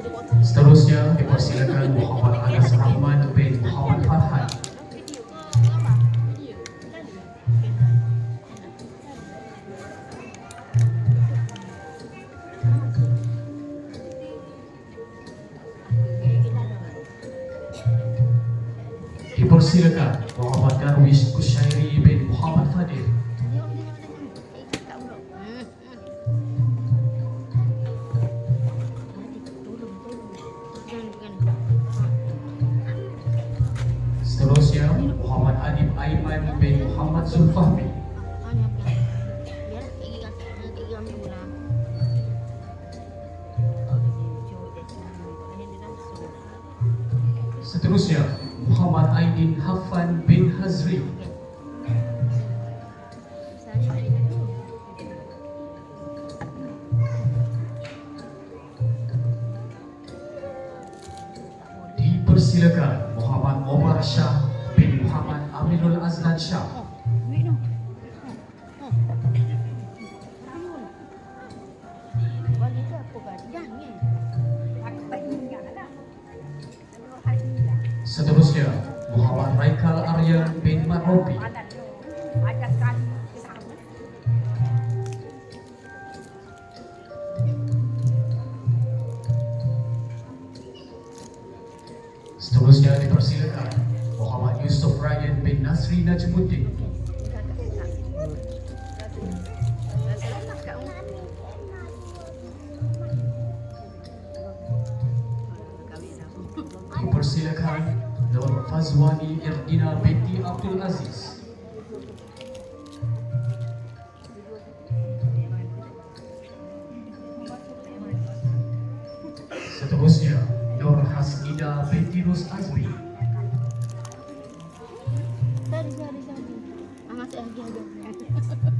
dipersilakan Muhammad Anas Rahman bin Muhammad Farhan. Dipersilakan Muhammad Darwish Kushairi bin Muhammad Fadil. Seterusnya Muhammad Adib Aiman bin Muhammad Zulfahmi. Seterusnya Muhammad Aidin Hafan bin Hazri. Dipersilakan Omar Shah bin Muhammad Aminul Azlan Shah. Seterusnya Muhammad Raikal Aryan bin Marobi. Seterusnya dipersilakan Muhammad Yusuf Ryan bin Nasri Najmuddin. Dipersilakan Nur Fazwani Irdina binti Abdul Aziz. Seterusnya Nur Hasida Rus Azmi. Sorry, sorry, sorry. Ah, masuk lagi ada.